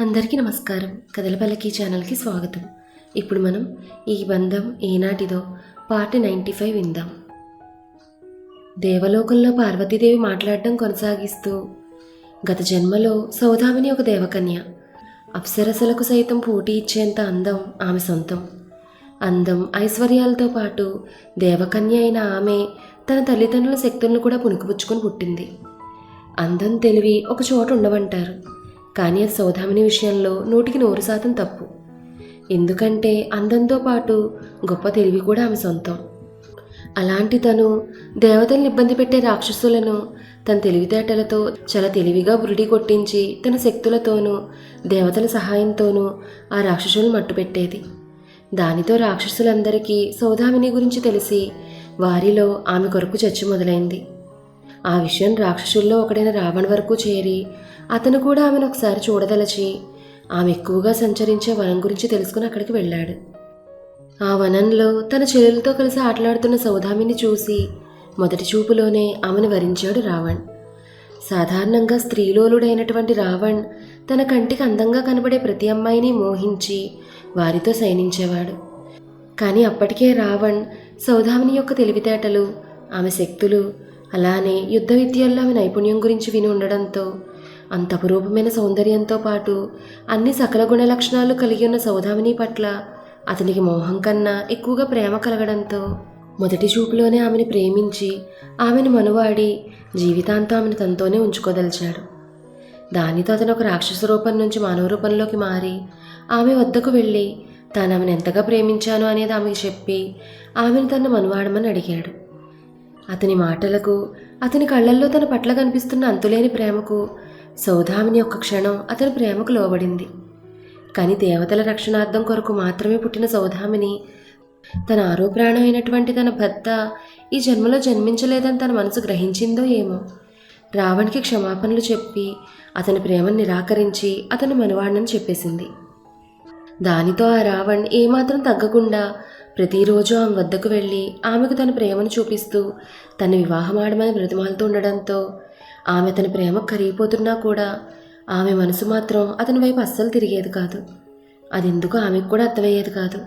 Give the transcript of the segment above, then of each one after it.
అందరికీ నమస్కారం. కదలపల్లకి ఛానల్కి స్వాగతం. ఇప్పుడు మనం ఈ బంధం ఏనాటిదో పార్ట్ నైంటీ ఫైవ్ విందాం. దేవలోకంలో పార్వతీదేవి మాట్లాడడం కొనసాగిస్తూ గత జన్మలో సౌదామిని ఒక దేవకన్య అప్సరసలకు సైతం పోటీ ఇచ్చేంత అందం ఆమె సొంతం. అందం ఐశ్వర్యాలతో పాటు దేవకన్య అయిన ఆమె తన తల్లిదండ్రుల శక్తులను కూడా పుణుకుపుచ్చుకొని పుట్టింది. అందం తెలివి ఒక చోట ఉండమంటారు. కానీ అది సౌదామిని విషయంలో నూటికి నూరు శాతం తప్పు. ఎందుకంటే అందంతో పాటు గొప్ప తెలివి కూడా ఆమె సొంతం. అలాంటి తను దేవతల్ని ఇబ్బంది పెట్టే రాక్షసులను తన తెలివితేటలతో చాలా తెలివిగా బురిడి కొట్టించి తన శక్తులతోనూ దేవతల సహాయంతోనూ ఆ రాక్షసులను మట్టుపెట్టేది దానితో రాక్షసులందరికీ సౌదామిని గురించి తెలిసి వారిలో ఆమె కొరకు చర్చ మొదలైంది. ఆ విషయం రాక్షసుల్లో ఒకడైన రావణ్ వరకు చేరి అతను కూడా ఆమెను ఒకసారి చూడదలచి ఆమె ఎక్కువగా సంచరించే వనం గురించి తెలుసుకుని అక్కడికి వెళ్ళాడు. ఆ వనంలో తన చెల్లెలతో కలిసి ఆటలాడుతున్న సౌదామిని చూసి మొదటి చూపులోనే ఆమెను వరించాడు రావణ్. సాధారణంగా స్త్రీలోలుడైనటువంటి రావణ్ తన కంటికి అందంగా కనబడే ప్రతి అమ్మాయిని మోహించి వారితో శయనించేవాడు కానీ అప్పటికే రావణ్ సౌధామిని యొక్క తెలివితేటలు ఆమె శక్తులు అలానే యుద్ధ విద్యల్లో ఆమె నైపుణ్యం గురించి విని ఉండడంతో అంత అపురూపమైన సౌందర్యంతో పాటు అన్ని సకల గుణ లక్షణాలు కలిగి ఉన్న సౌదామిని పట్ల అతనికి మోహం కన్నా ఎక్కువగా ప్రేమ కలగడంతో మొదటి చూపులోనే ఆమెను ప్రేమించి ఆమెను మనువాడి జీవితాంతం ఆమెను తనతోనే ఉంచుకోదలిచాడు. దానితో అతను ఒక రాక్షస రూపం నుంచి మానవ రూపంలోకి మారి ఆమె వద్దకు వెళ్ళి తాను ఆమెను ఎంతగా ప్రేమించాను అనేది ఆమెకు చెప్పి ఆమెను తను మనువాడమని అడిగాడు. అతని మాటలకు అతని కళ్ళల్లో తన పట్ల కనిపిస్తున్న అంతులేని ప్రేమకు సౌధామిని ఒక్క క్షణం అతని ప్రేమకు లోబడింది. కానీ దేవతల రక్షణార్థం కొరకు మాత్రమే పుట్టిన సౌధామిని తన ఆరోప్రాణం అయినటువంటి తన భర్త ఈ జన్మలో జన్మించలేదని తన మనసు గ్రహించిందో ఏమో. రావణ్కి క్షమాపణలు చెప్పి అతని ప్రేమను నిరాకరించి అతను మనవాడినని చెప్పేసింది. దానితో ఆ రావణ్ ఏమాత్రం తగ్గకుండా ప్రతిరోజు ఆమె వద్దకు వెళ్ళి ఆమెకు తన ప్రేమను చూపిస్తూ తన వివాహం ఆడమని బ్రతిమాలుతూ ఉండడంతో ఆమె తన ప్రేమ కరిగిపోతున్నా కూడా ఆమె మనసు మాత్రం అతని వైపు అస్సలు తిరిగేది కాదు. అది ఎందుకో ఆమెకు కూడా అర్థమయ్యేది కాదు.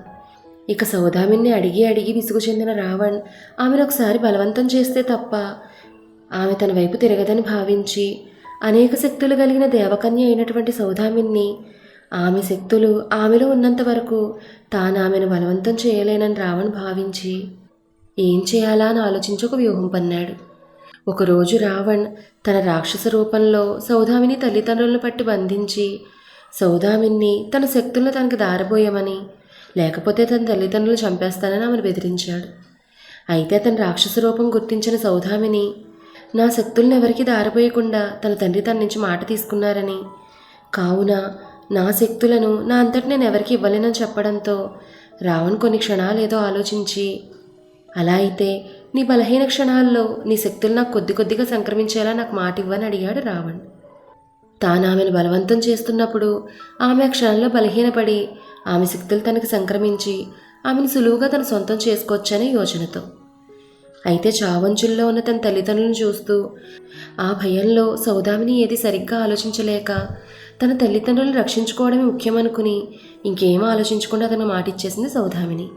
ఇక సౌదామిని అడిగి అడిగి విసుగు చెందిన రావణ్ ఆమెను ఒకసారి బలవంతం చేస్తే తప్ప ఆమె తన వైపు తిరగదని భావించి అనేక శక్తులు కలిగిన దేవకన్య అయినటువంటి సౌదామిన్ని ఆమె శక్తులు ఆమెలో ఉన్నంత వరకు తాను ఆమెను బలవంతం చేయలేనని రావణ్ భావించి ఏం చేయాలా? అని ఆలోచించి ఒక వ్యూహం పన్నాడు. ఒకరోజు రావణ్ తన రాక్షస రూపంలో సౌదామిని తల్లిదండ్రులను పట్టి బంధించి సౌదామిని తన శక్తులను తనకు దారబోయమని లేకపోతే తన తల్లిదండ్రులు చంపేస్తానని ఆమెను బెదిరించాడు. అయితే తన రాక్షస రూపం గుర్తించిన సౌదామిని నా శక్తులను ఎవరికి దారబోయకుండా తన తండ్రి తన నుంచి మాట తీసుకున్నారని. కావున నా శక్తులను నా అంతటి నేను ఎవరికి ఇవ్వలేనని చెప్పడంతో రావణ్ కొన్ని క్షణాలు ఏదో ఆలోచించి అలా అయితే నీ బలహీన క్షణాల్లో నీ శక్తులు నాకు కొద్ది కొద్దిగా సంక్రమించేలా నాకు మాట ఇవ్వని అడిగాడు రావణ్. తాను ఆమెను బలవంతం చేస్తున్నప్పుడు ఆమె క్షణంలో బలహీనపడి ఆమె శక్తులు తనకు సంక్రమించి ఆమెను సులువుగా తన సొంతం చేసుకోవచ్చనే యోచనతో. అయితే చావంచుల్లో ఉన్న తన తల్లిదండ్రులను చూస్తూ ఆ భయంలో సౌదామిని ఏది సరిగ్గా ఆలోచించలేక తన తల్లిదండ్రులను రక్షించుకోవడమే ముఖ్యమనుకుని ఇంకేం ఆలోచించకుండా తన మాటిచ్చేసింది సౌధామిని.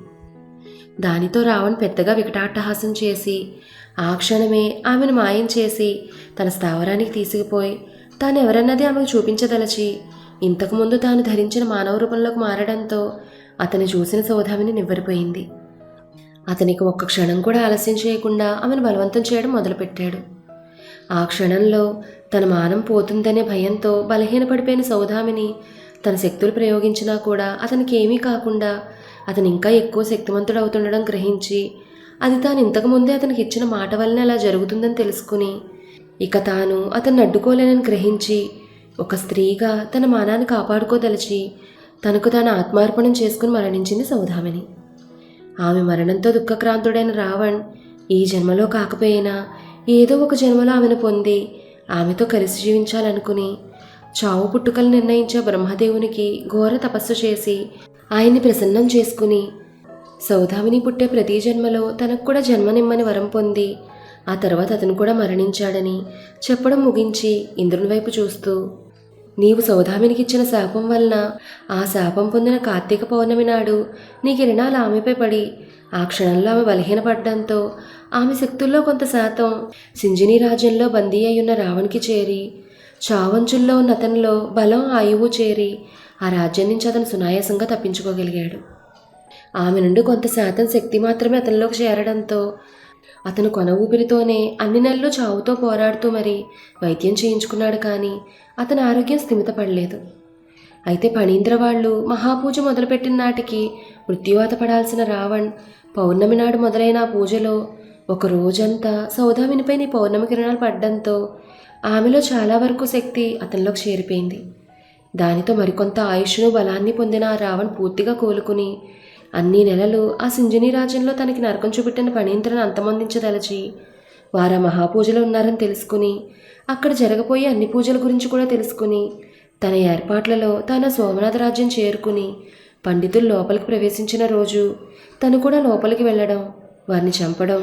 దానితో రావణ్ పెద్దగా వికటాట్టహాసం చేసి ఆ క్షణమే ఆమెను మాయం చేసి తన స్థావరానికి తీసుకుపోయి తాను ఎవరన్నది ఆమెకు చూపించదలచి ఇంతకుముందు తాను ధరించిన మానవ రూపంలోకి మారడంతో అతని చూసిన సౌధామిని నివ్వరిపోయింది. అతనికి ఒక్క క్షణం కూడా ఆలస్యం చేయకుండా ఆమెను బలవంతం చేయడం మొదలుపెట్టాడు. ఆ క్షణంలో తన మానం పోతుందనే భయంతో బలహీనపడిపోయిన సౌదామిని తన శక్తులు ప్రయోగించినా కూడా అతనికి ఏమీ కాకుండా అతను ఇంకా ఎక్కువ శక్తివంతుడవుతుండడం గ్రహించి అది తాను ఇంతకుముందే అతనికి ఇచ్చిన మాట వలన అలా జరుగుతుందని తెలుసుకుని ఇక తాను అతన్ని అడ్డుకోలేనని గ్రహించి ఒక స్త్రీగా తన మానాన్ని కాపాడుకోదలిచి తనకు తాను ఆత్మార్పణం చేసుకుని మరణించింది సౌధామిని. ఆమె మరణంతో దుఃఖక్రాంతుడైన రావణ్ ఈ జన్మలో కాకపోయినా ఏదో ఒక జన్మలో ఆమెను పొంది ఆమెతో కలిసి జీవించాలనుకుని చావు పుట్టుకలు నిర్ణయించే బ్రహ్మదేవునికి ఘోర తపస్సు చేసి ఆయన్ని ప్రసన్నం చేసుకుని సౌదామిని పుట్టే ప్రతి జన్మలో తనకు కూడా జన్మనిమ్మని వరం పొంది ఆ తర్వాత అతను కూడా మరణించాడని చెప్పడం ముగించి ఇంద్రుని వైపు చూస్తూ నీవు సౌదామినికి ఇచ్చిన శాపం వలన ఆ శాపం పొందిన కార్తీక పౌర్ణమి నాడు నీ కిరణాలు ఆమెపై పడి ఆ క్షణంలో ఆమె బలహీనపడడంతో ఆమె శక్తుల్లో కొంత శాతం సింజనీ రాజ్యంలో బందీ అయ్యున్న రావణ్కి చేరి చావంచుల్లో ఉన్న అతనిలో బలం ఆయువు చేరి ఆ రాజ్యం నుంచి అతను సునాయాసంగా తప్పించుకోగలిగాడు. ఆమె నుండి కొంత శాతం శక్తి మాత్రమే అతనిలోకి చేరడంతో అతను కొన ఊపిరితోనే అన్ని నెలలు చావుతో పోరాడుతూ మరి వైద్యం చేయించుకున్నాడు కానీ అతని ఆరోగ్యం స్థిమితపడలేదు. అయితే పణీంద్ర వాళ్ళు మహాపూజ మొదలుపెట్టిన నాటికి మృత్యువాత పడాల్సిన రావణ్ పౌర్ణమి నాడు మొదలైన ఆ పూజలో ఒక రోజంతా సౌదామినిపై నీ పౌర్ణమి కిరణాలు పడ్డంతో ఆమెలో చాలా వరకు శక్తి అతనిలోకి చేరిపోయింది. దానితో మరికొంత ఆయుష్ను బలాన్ని పొందిన ఆ రావణ్ పూర్తిగా కోలుకుని అన్ని నెలలు ఆ సింజనీ రాజ్యంలో తనకి నరకం చూపెట్టిన పణీంద్రను అంతమొందించదలచి వారు ఆ ఉన్నారని తెలుసుకుని అక్కడ జరగబోయే అన్ని పూజల గురించి కూడా తెలుసుకుని తన ఏర్పాట్లలో తన సోమనాథ రాజ్యం చేరుకుని పండితులు లోపలికి ప్రవేశించిన రోజు తను కూడా లోపలికి వెళ్ళడం వారిని చంపడం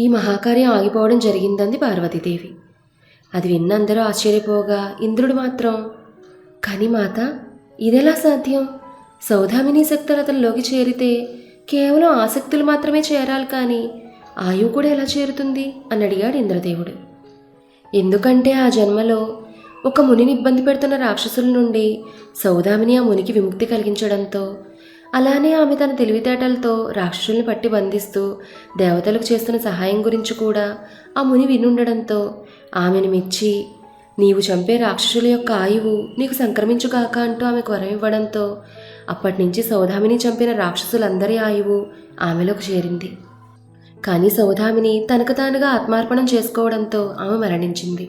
ఈ మహాకార్యం ఆగిపోవడం జరిగిందంది పార్వతీదేవి. అది విన్న అందరూ ఆశ్చర్యపోగా ఇంద్రుడు మాత్రం కానీ మాత ఇదెలా సాధ్యం? సౌధామిని శక్తులు అతనిలోకి చేరితే కేవలం ఆసక్తులు మాత్రమే చేరాలి కానీ ఆయువు కూడా ఎలా చేరుతుంది? అని అడిగాడు ఇంద్రదేవుడు. ఎందుకంటే ఆ జన్మలో ఒక మునిని ఇబ్బంది పెడుతున్న రాక్షసుల నుండి సౌదామిని ఆ మునికి విముక్తి కలిగించడంతో అలానే ఆమె తన తెలివితేటలతో రాక్షసుల్ని పట్టి బంధిస్తూ దేవతలకు చేస్తున్న సహాయం గురించి కూడా ఆ ముని వినుండడంతో ఆమెను మెచ్చి నీవు చంపే రాక్షసుల యొక్క ఆయువు నీకు సంక్రమించుగాక అంటూ ఆమెకు వరం ఇవ్వడంతో అప్పటి నుంచి చంపిన రాక్షసులందరి ఆయువు ఆమెలోకి చేరింది. కానీ సౌధామిని తనకు తానుగా ఆత్మార్పణం చేసుకోవడంతో ఆమె మరణించింది.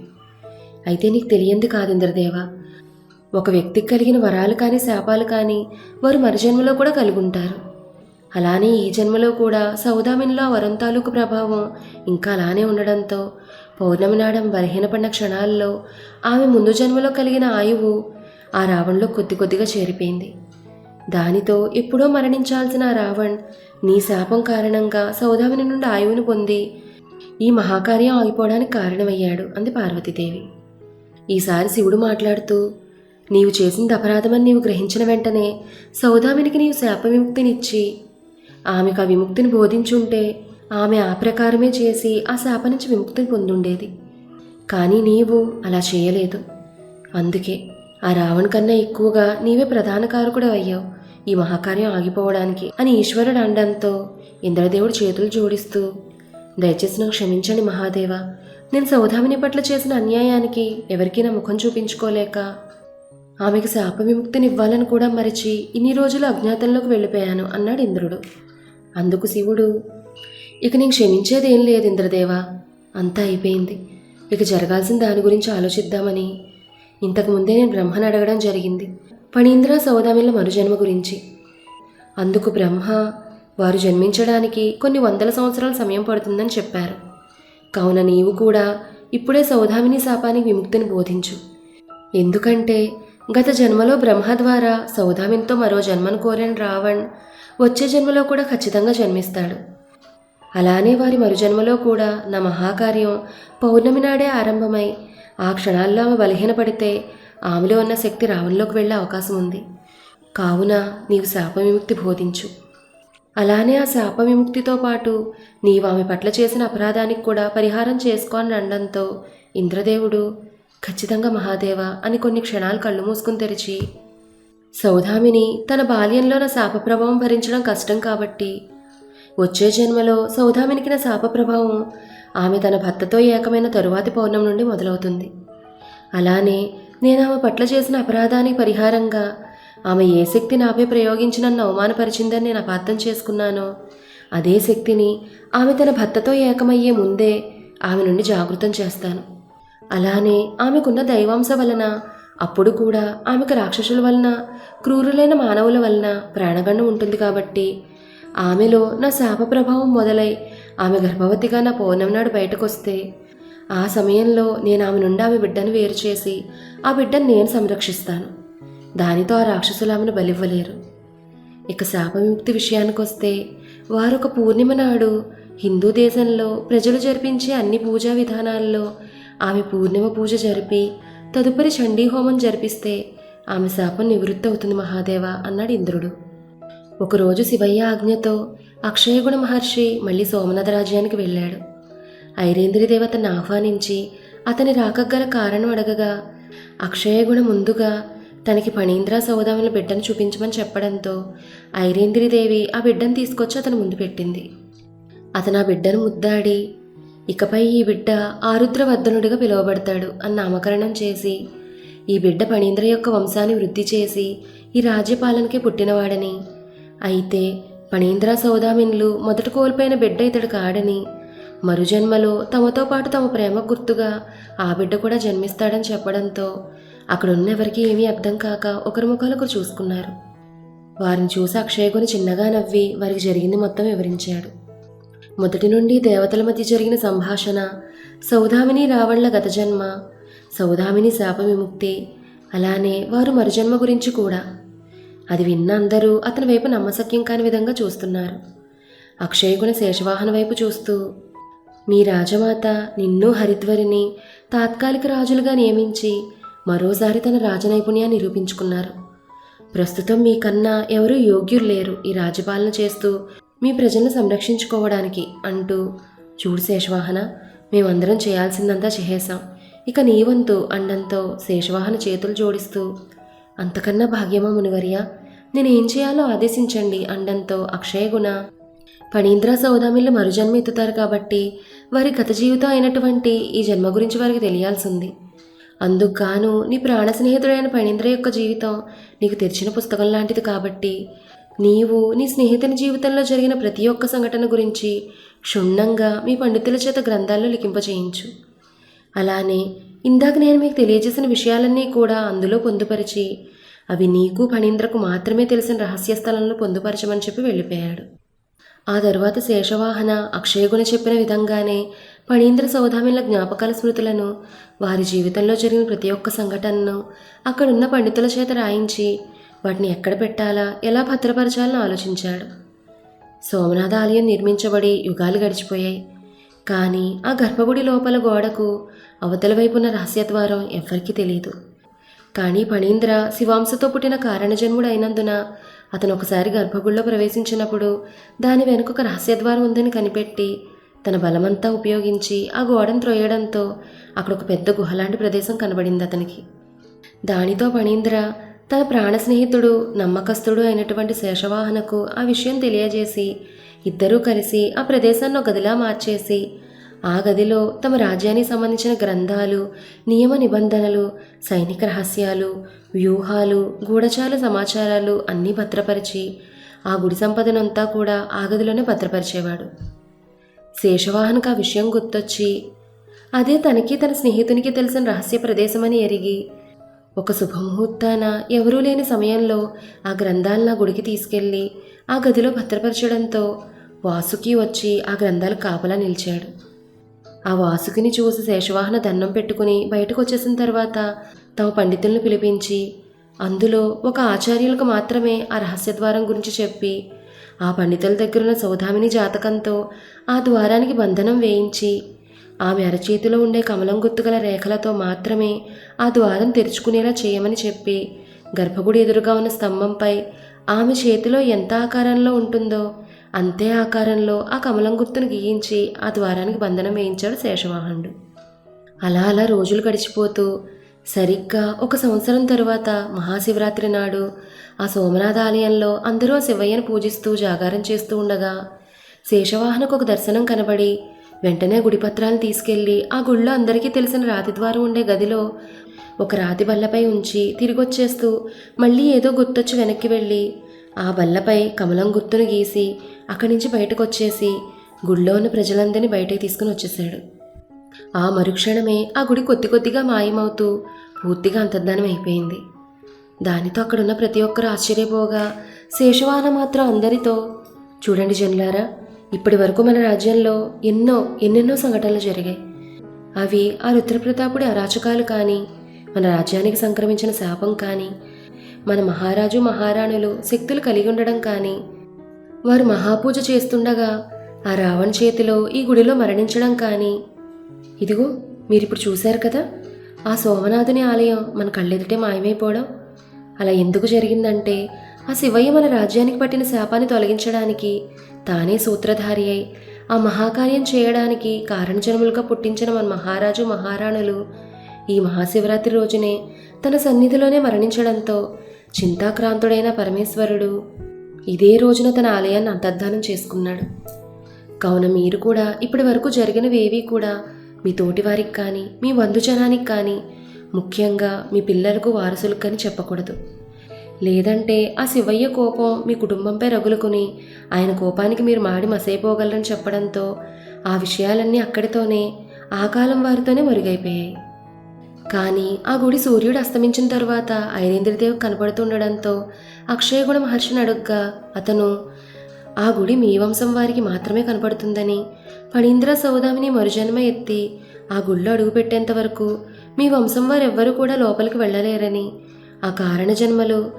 అయితే నీకు తెలియంది కాదు ఇంద్రదేవ ఒక వ్యక్తికి కలిగిన వరాలు కానీ శాపాలు కానీ వారు మరుజన్మలో కూడా కలిగి ఉంటారు అలానే ఈ జన్మలో కూడా సౌదామినిలో వరం తాలూకు ప్రభావం ఇంకా అలానే ఉండడంతో పౌర్ణమి నాడం బలహీనపడిన క్షణాల్లో ఆమె ముందు జన్మలో కలిగిన ఆయువు ఆ రావణ్లో కొద్ది కొద్దిగా చేరిపోయింది. దానితో ఎప్పుడో మరణించాల్సిన ఆ రావణ్ నీ శాపం కారణంగా సౌదామిని నుండి ఆయువును పొంది ఈ మహాకార్యం ఆగిపోవడానికి కారణమయ్యాడు అంది పార్వతీదేవి. ఈసారి శివుడు మాట్లాడుతూ నీవు చేసింది అపరాధమని నీవు గ్రహించిన వెంటనే సౌదామినికి నీవు శాప విముక్తినిచ్చి ఆమెకు ఆ విముక్తిని బోధించుంటే ఆమె ఆ ప్రకారమే చేసి ఆ శాప నుంచి విముక్తిని పొందుండేది. కానీ నీవు అలా చేయలేదు. అందుకే ఆ రావణ్ కన్నా ఎక్కువగా నీవే ప్రధాన కారకుడు అయ్యావు. ఈ మహాకార్యం ఆగిపోవడానికి అని ఈశ్వరుడు అండంతో ఇంద్రదేవుడు చేతులు జోడిస్తూ దయచేసి నాకు క్షమించండి మహాదేవ. నేను సౌధామిని పట్ల చేసిన అన్యాయానికి ఎవరికీ నా ముఖం చూపించుకోలేక ఆమెకు శాప విముక్తినివ్వాలని కూడా మరిచి ఇన్ని రోజులు అజ్ఞాతంలోకి వెళ్ళిపోయాను అన్నాడు ఇంద్రుడు. అందుకు శివుడు ఇక నేను క్షమించేది ఏం లేదు ఇంద్రదేవా అంతా అయిపోయింది. ఇక జరగాల్సిన దాని గురించి ఆలోచిద్దామని. ఇంతకు ముందే నేను బ్రహ్మను అడగడం జరిగింది. పణీంద్ర సౌదామిల మరుజన్మ గురించి. అందుకు బ్రహ్మ వారు జన్మించడానికి కొన్ని వందల సంవత్సరాల సమయం పడుతుందని చెప్పారు. కావున నీవు కూడా ఇప్పుడే సౌదామిని శాపానికి విముక్తిని బోధించు. ఎందుకంటే గత జన్మలో బ్రహ్మ ద్వారా సౌదామిన్తో మరో జన్మను కోరిన రావణ్ వచ్చే జన్మలో కూడా ఖచ్చితంగా జన్మిస్తాడు. అలానే వారి మరుజన్మలో కూడా నా మహాకార్యం పౌర్ణమి నాడే ఆరంభమై ఆ క్షణాల్లో ఆమె బలహీనపడితే ఆమెలో ఉన్న శక్తి రావణ్లోకి వెళ్ళే అవకాశం ఉంది. కావున నీవు శాప విముక్తి బోధించు. అలానే ఆ శాప విముక్తితో పాటు నీవు ఆమె పట్ల చేసిన అపరాధానికి కూడా పరిహారం చేసుకో అని అనడంతో ఇంద్రదేవుడు ఖచ్చితంగా మహాదేవ అని కొన్ని క్షణాలు కళ్ళు మూసుకుని తెరిచి సౌదామిని తన బాల్యంలో నా శాప ప్రభావం భరించడం కష్టం కాబట్టి వచ్చే జన్మలో సౌదామినికి నా శాప ప్రభావం ఆమె తన భర్తతో ఏకమైన తరువాతి పౌర్ణం నుండి మొదలవుతుంది. అలానే నేను ఆమె పట్ల చేసిన అపరాధానికి పరిహారంగా ఆమె ఏ శక్తి నాపై ప్రయోగించి నన్ను అవమానపరిచిందని నేను అపార్థం చేసుకున్నానో అదే శక్తిని ఆమె తన భర్తతో ఏకమయ్యే ముందే ఆమె నుండి జాగృతం చేస్తాను. అలానే ఆమెకున్న దైవాంశ వలన అప్పుడు కూడా ఆమెకు రాక్షసుల వలన క్రూరులైన మానవుల వలన ప్రాణగండం ఉంటుంది కాబట్టి ఆమెలో నా శాప ప్రభావం మొదలై ఆమె గర్భవతిగా నా పౌర్ణమి నాడు బయటకు వస్తే ఆ సమయంలో నేను ఆమె నుండి ఆమె బిడ్డను వేరు చేసి ఆ బిడ్డను నేను సంరక్షిస్తాను. దానితో ఆ రాక్షసులు ఆమెను బలివ్వలేరు. ఇక శాపవిముక్తి విషయానికి వస్తే వారు ఒక పూర్ణిమ నాడు హిందూ దేశంలో ప్రజలు జరిపించే అన్ని పూజా విధానాల్లో ఆమె పూర్ణిమ పూజ జరిపి తదుపరి చండీ హోమం జరిపిస్తే ఆమె శాపం నివృత్తి అవుతుంది మహాదేవ అన్నాడు ఇంద్రుడు. ఒకరోజు శివయ్య ఆజ్ఞతో అక్షయగుణ మహర్షి మళ్ళీ సోమనాథ రాజ్యానికి వెళ్ళాడు. ఐరేంద్రి దేవతను ఆహ్వానించి అతని రాకగల కారణం అడగగా అక్షయగుణ ముందుగా తనకి ఫణీంద్ర సౌదాముల బిడ్డను చూపించమని చెప్పడంతో ఐరేంద్రిదేవి ఆ బిడ్డను తీసుకొచ్చి అతను ముందు పెట్టింది. అతను ఆ బిడ్డను ముద్దాడి ఇకపై ఈ బిడ్డ ఆరుద్రవర్ధనుడిగా పిలువబడతాడు అని నామకరణం చేసి ఈ బిడ్డ ఫణీంద్ర యొక్క వంశాన్ని వృద్ధి చేసి ఈ రాజ్యపాలనకి పుట్టినవాడని. అయితే ఫణీంద్ర సౌదామిన్లు మొదట కోల్పోయిన బిడ్డ ఇతడు కాడని. మరుజన్మలో తమతో పాటు తమ ప్రేమ గుర్తుగా ఆ బిడ్డ కూడా జన్మిస్తాడని చెప్పడంతో అక్కడున్న ఎవరికీ ఏమీ అర్థం కాక ఒకరి ముఖాలు ఒకరు చూసుకున్నారు. వారిని చూసి అక్షయగుని చిన్నగా నవ్వి వారికి జరిగింది మొత్తం వివరించాడు. మొదటి నుండి దేవతల మధ్య జరిగిన సంభాషణ సౌదామిని రావణ్ల గత జన్మ సౌదామిని శాప విముక్తి అలానే వారు మరుజన్మ గురించి కూడా. అది విన్న అందరూ అతని వైపు నమ్మశక్యం కాని విధంగా చూస్తున్నారు. అక్షయగుణ శేషవాహన వైపు చూస్తూ మీ రాజమాత నిన్ను హరిద్వరిని తాత్కాలిక రాజులుగా నియమించి మరోసారి తన రాజనైపుణ్యాన్ని నిరూపించుకున్నారు. ప్రస్తుతం మీకన్నా ఎవరూ యోగ్యులు లేరు ఈ రాజ్యపాలన చేస్తూ మీ ప్రజలను సంరక్షించుకోవడానికి అంటూ చూడు శేషవాహన మేమందరం చేయాల్సిందంతా చేసేశాం. ఇక నీ వంతు అండంతో శేషవాహన చేతులు జోడిస్తూ అంతకన్నా భాగ్యమా మునివర్య? నేనేం చేయాలో ఆదేశించండి అండంతో అక్షయగుణ ఫణీంద్ర సౌదామిళ్ళు మరుజన్మ ఎత్తుతారు కాబట్టి వారి గత జీవితం అయినటువంటి ఈ జన్మ గురించి వారికి తెలియాల్సింది. అందుకు గాను నీ ప్రాణ స్నేహితుడైన ఫణీంద్ర యొక్క జీవితం నీకు తెరిచిన పుస్తకం లాంటిది కాబట్టి నీవు నీ స్నేహితుని జీవితంలో జరిగిన ప్రతి ఒక్క సంఘటన గురించి క్షుణ్ణంగా మీ పండితుల చేత గ్రంథాల్లో లిఖింపచేయించు. అలానే ఇందాక నేను మీకు తెలియజేసిన విషయాలన్నీ కూడా అందులో పొందుపరిచి అవి నీకు ఫణీంద్రకు మాత్రమే తెలిసిన రహస్య స్థలంలో పొందుపరచమని చెప్పి వెళ్ళిపోయాడు. ఆ తరువాత శేషవాహన అక్షయగుణ చెప్పిన విధంగానే ఫణీంద్ర సౌదామిల జ్ఞాపకాల స్మృతులను వారి జీవితంలో జరిగిన ప్రతి ఒక్క సంఘటనను అక్కడున్న పండితుల చేత రాయించి వాటిని ఎక్కడ పెట్టాలా? ఎలా భద్రపరచాలని ఆలోచించాడు. సోమనాథ ఆలయం నిర్మించబడి యుగాలు గడిచిపోయాయి. కానీ ఆ గర్భగుడి లోపల గోడకు అవతల వైపున్న రహస్యద్వారం ఎవ్వరికీ తెలియదు కానీ ఫణీంద్ర శివాంశతో పుట్టిన కారణజన్ముడు అయినందున అతను ఒకసారి గర్భగుడిలో ప్రవేశించినప్పుడు దాని వెనుక ఒక రహస్యద్వారం ఉందని కనిపెట్టి తన బలమంతా ఉపయోగించి ఆ గోడను త్రోయడంతో అక్కడ ఒక పెద్ద గుహలాంటి ప్రదేశం కనబడింది అతనికి. దానితో ఫణీంద్ర తన ప్రాణ స్నేహితుడు నమ్మకస్తుడు అయినటువంటి శేషవాహనకు ఆ విషయం తెలియజేసి ఇద్దరూ కలిసి ఆ ప్రదేశాన్ని ఒక గదిలా మార్చేసి ఆ గదిలో తమ రాజ్యానికి సంబంధించిన గ్రంథాలు నియమ నిబంధనలు సైనిక రహస్యాలు వ్యూహాలు గూఢచాల సమాచారాలు అన్నీ భద్రపరిచి ఆ గుడి సంపదనంతా కూడా ఆ గదిలోనే భద్రపరిచేవాడు. శేషవాహనకు ఆ విషయం గుర్తొచ్చి అదే తనకి తన స్నేహితునికి తెలిసిన రహస్య ప్రదేశమని ఎరిగి ఒక శుభముహూర్తాన ఎవరూ లేని సమయంలో ఆ గ్రంథాలను గుడికి తీసుకెళ్ళి ఆ గదిలో భద్రపరచడంతో వాసుకి వచ్చి ఆ గ్రంథాలు కాపలా నిలిచాడు. ఆ వాసుకిని చూసి శేషవాహన దండం పెట్టుకుని బయటకు వచ్చేసిన తర్వాత తమ పండితులను పిలిపించి అందులో ఒక ఆచార్యులకు మాత్రమే ఆ రహస్యద్వారం గురించి చెప్పి ఆ పండితుల దగ్గరున్న సౌధామిని జాతకంతో ఆ ద్వారానికి బంధనం వేయించి ఆమె అరచేతిలో ఉండే కమలం గుర్తుగల రేఖలతో మాత్రమే ఆ ద్వారం తెరుచుకునేలా చేయమని చెప్పి గర్భగుడి ఎదురుగా ఉన్న స్తంభంపై ఆమె చేతిలో ఎంత ఆకారంలో ఉంటుందో అంతే ఆకారంలో ఆ కమలం గుర్తును గీయించి ఆ ద్వారానికి బంధనం వేయించాడు శేషవాహనుడు అలా అలా రోజులు గడిచిపోతూ సరిగ్గా ఒక సంవత్సరం తరువాత మహాశివరాత్రి నాడు ఆ సోమనాథ ఆలయంలో అందరూ శివయ్యను పూజిస్తూ జాగారం చేస్తూ ఉండగా శేషవాహనకు ఒక దర్శనం కనబడి వెంటనే గుడిపత్రాలు తీసుకెళ్ళి ఆ గుళ్ళో అందరికీ తెలిసిన రాతి ద్వారం ఉండే గదిలో ఒక రాతి బల్లపై ఉంచి తిరిగొచ్చేస్తూ మళ్ళీ ఏదో గుర్తొచ్చి వెనక్కి వెళ్ళి ఆ బల్లపై కమలం గుర్తును గీసి అక్కడి నుంచి బయటకు వచ్చేసి గుళ్ళో ఉన్న ప్రజలందరినీ బయటకు తీసుకుని వచ్చేసాడు ఆ మరుక్షణమే ఆ గుడి కొద్ది కొద్దిగా మాయమవుతూ పూర్తిగా అంతర్ధానం అయిపోయింది. దానితో అక్కడున్న ప్రతి ఒక్కరు ఆశ్చర్యపోగా శేషవాహన మాత్రం అందరితో చూడండి జనులారా ఇప్పటి వరకు మన రాజ్యంలో ఎన్నో ఎన్నెన్నో సంఘటనలు జరిగాయి. అవి ఆ రుద్రప్రతాపుడి అరాచకాలు కానీ మన రాజ్యానికి సంక్రమించిన శాపం కానీ మన మహారాజు మహారాణులు శక్తులు కలిగి ఉండడం కానీ వారు మహాపూజ చేస్తుండగా ఆ రావణ్ చేతిలో ఈ గుడిలో మరణించడం కానీ. ఇదిగో మీరిప్పుడు చూశారు కదా ఆ సోమనాథుని ఆలయం మన కళ్ళెదుటే మాయమైపోవడం. అలా ఎందుకు జరిగిందంటే ఆ శివయ్య మన రాజ్యానికి పట్టిన శాపాన్ని తొలగించడానికి తానే సూత్రధారి అయి ఆ మహాకార్యం చేయడానికి కారణజన్ములుగా పుట్టించిన మన మహారాజు మహారాణులు ఈ మహాశివరాత్రి రోజునే తన సన్నిధిలోనే మరణించడంతో చింతాక్రాంతుడైన పరమేశ్వరుడు ఇదే రోజున తన ఆలయాన్ని అంతర్ధానం చేసుకున్నాడు. కావున మీరు కూడా ఇప్పటి వరకు జరిగినవేవి కూడా మీ తోటివారికి కానీ మీ బంధుజనానికి కానీ ముఖ్యంగా మీ పిల్లలకు వారసులకు కానీ చెప్పకూడదు. లేదంటే ఆ శివయ్య కోపం మీ కుటుంబంపై రగులుకుని ఆయన కోపానికి మీరు మాడి మసైపోగలరని చెప్పడంతో ఆ విషయాలన్నీ అక్కడితోనే ఆ కాలం వారితోనే మరుగైపోయాయి. కానీ ఆ గుడి సూర్యుడు అస్తమించిన తర్వాత ఐరేంద్రదేవ్ కనపడుతుండడంతో అక్షయగుణ మహర్షిని అడుగ్గా అతను ఆ గుడి మీ వంశం వారికి మాత్రమే కనపడుతుందని ఫణీంద్ర సౌదామిని మరుజన్మ ఎత్తి ఆ గుళ్ళో అడుగుపెట్టేంత వరకు మీ వంశం వారెవ్వరూ కూడా లోపలికి వెళ్ళలేరని ఆ కారణ జన్మలో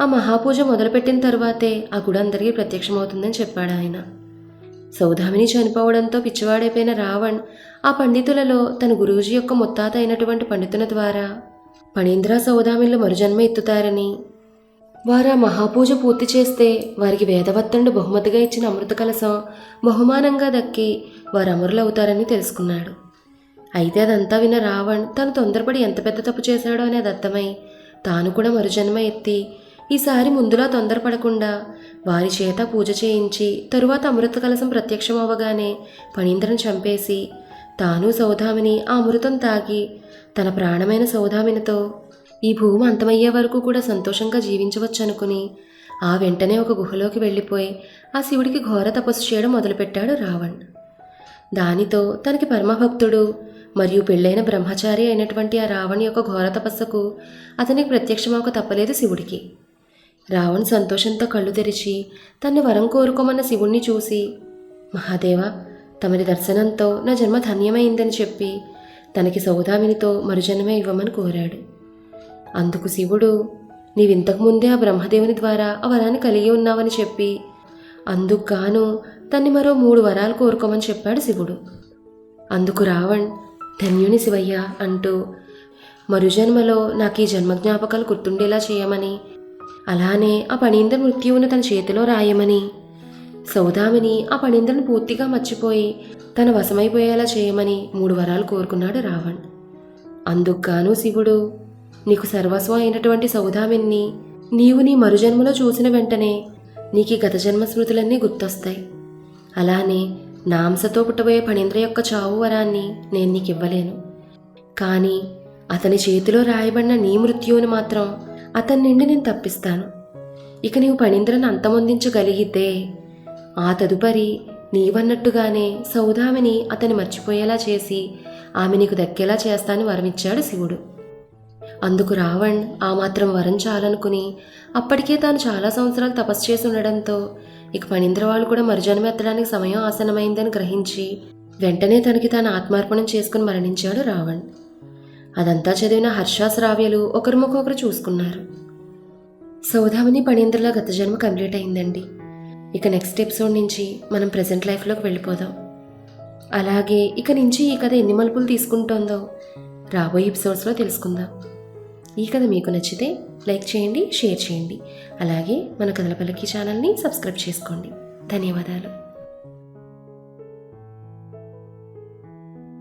ఆ మహాపూజ మొదలుపెట్టిన తర్వాతే ఆ గుడి అందరికీ ప్రత్యక్షమవుతుందని చెప్పాడు ఆయన. సౌదామిని చనిపోవడంతో పిచ్చివాడైపోయిన రావణ్ ఆ పండితులలో తన గురూజీ యొక్క ముత్తాత అయినటువంటి పండితుల ద్వారా పణీంద్ర సౌదామిన్లు మరుజన్మ ఎత్తుతారని వారు ఆ మహాపూజ పూర్తి చేస్తే వారికి వేదవత్తండు బహుమతిగా ఇచ్చిన అమృత కలసం బహుమానంగా దక్కి వారు అమరులవుతారని తెలుసుకున్నాడు. అయితే అదంతా విన్న రావణ్ తను తొందరపడి ఎంత పెద్ద తప్పు చేశాడో అనేది అర్థమై తాను కూడా మరుజన్మ ఎత్తి ఈసారి ముందులా తొందరపడకుండా వారి చేత పూజ చేయించి తరువాత అమృత కలసం ప్రత్యక్షం అవ్వగానే పణీంద్రను చంపేసి తాను సౌదామిని ఆ అమృతం తాగి తన ప్రాణమైన సౌదామినితో ఈ భూమి అంతమయ్యే వరకు కూడా సంతోషంగా జీవించవచ్చనుకుని ఆ వెంటనే ఒక గుహలోకి వెళ్ళిపోయి ఆ శివుడికి ఘోర తపస్సు చేయడం మొదలుపెట్టాడు రావణ్. దానితో తనకి పరమభక్తుడు మరియు పెళ్ళైన బ్రహ్మచారి అయినటువంటి ఆ రావణ్ యొక్క ఘోర తపస్సుకు అతనికి ప్రత్యక్షమవక తప్పలేదు శివుడికి. రావణ్ సంతోషంతో కళ్ళు తెరిచి తన్ని వరం కోరుకోమన్న శివుణ్ణి చూసి మహాదేవ తమరి దర్శనంతో నా జన్మ ధన్యమైందని చెప్పి తనకి సౌదామినితో మరుజన్మే ఇవ్వమని కోరాడు. అందుకు శివుడు నీవింతకు ముందే ఆ బ్రహ్మదేవుని ద్వారా ఆ వరాన్ని కలిగి ఉన్నావని చెప్పి అందుకు గాను తన్ని మరో మూడు వరాలు కోరుకోమని చెప్పాడు శివుడు. అందుకు రావణ్ ధన్యుని శివయ్య అంటూ మరుజన్మలో నాకు ఈ జన్మ జ్ఞాపకాలు గుర్తుండేలా చేయమని. అలానే ఆ పణీంద్ర మృత్యువును తన చేతిలో రాయమని. సౌదామిని ఆ పణీంద్రను పూర్తిగా మర్చిపోయి తన వశమైపోయేలా చేయమని మూడు వరాలు కోరుకున్నాడు రావణ్. అందుకుగాను శివుడు నీకు సర్వస్వం అయినటువంటి సౌదామిని నీవు నీ మరుజన్మలో చూసిన వెంటనే నీకు ఈ గత జన్మ స్మృతులన్నీ గుర్తొస్తాయి. అలానే నాంసతో పుట్టబోయే పణీంద్ర యొక్క చావు వరాన్ని నేను నీకు ఇవ్వలేను కానీ అతని చేతిలో రాయబడిన నీ మృత్యువుని మాత్రం అతని నుండి నేను తప్పిస్తాను. ఇక నీవు పణీంద్రను అంతమొందించగలిగితే ఆ తదుపరి నీవన్నట్టుగానే సౌదామిని అతని మర్చిపోయేలా చేసి ఆమె నీకు దక్కేలా చేస్తానని వరమిచ్చాడు శివుడు. అందుకు రావణ్ ఆ మాత్రం వరం చాలనుకుని అప్పటికే తాను చాలా సంవత్సరాలు తపస్సు చేసి ఉండడంతో ఇక పణీంద్ర వాళ్ళు కూడా మరుజన్మ ఎత్తడానికి సమయం ఆసనమైందని గ్రహించి వెంటనే తనకి తాను ఆత్మార్పణం చేసుకుని మరణించాడు రావణ్. అదంతా చదివిన హర్షాశ్రావ్యలు ఒకరిముఖొకరు చూసుకున్నారు. సౌదామిని పణీంద్రలో గత జన్మ కంప్లీట్ అయిందండి. ఇక నెక్స్ట్ ఎపిసోడ్ నుంచి మనం ప్రజెంట్ లైఫ్లోకి వెళ్ళిపోదాం. అలాగే ఇక నుంచి ఈ కథ ఎన్ని మలుపులు తీసుకుంటోందో రాబోయే ఎపిసోడ్స్లో తెలుసుకుందాం. ఈ కథ మీకు నచ్చితే లైక్ చేయండి షేర్ చేయండి. అలాగే మన కథల పలికి ఛానల్ని సబ్స్క్రైబ్ చేసుకోండి. ధన్యవాదాలు.